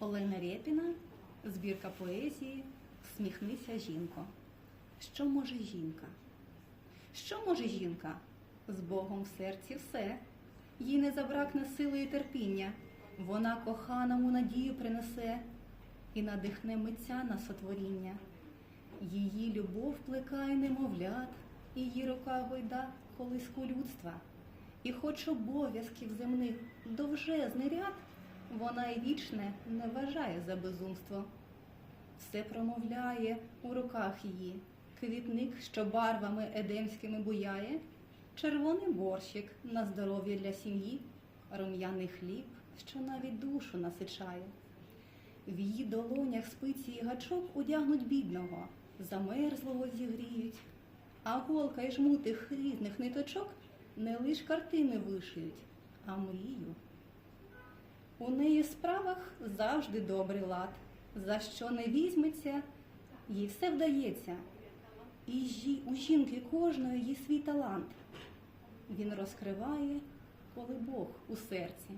Олена Рєпіна, збірка поезії Сміхнися жінко. Що може жінка? Що може жінка? З Богом в серці все. Їй не забракне сили і терпіння. Вона коханому надію принесе і надихне митця на сотворіння. Її любов плекає немовлят, її рука гойда колиску людства. І хоч обов'язків земних довжезний ряд, вона й вічне не вважає за безумство. Все промовляє у руках її, квітник, що барвами едемськими буяє, червоний борщик на здоров'я для сім'ї, рум'яний хліб, що навіть душу насичає. В її долонях спиці і гачок одягнуть бідного, замерзлого зігріють, а голка й жмутих різних ниточок не лиш картини вишиють, а мрію. У неї в справах завжди добрий лад, за що не візьметься, їй все вдається. І у жінки кожної є свій талант. Він розкриває, коли Бог у серці.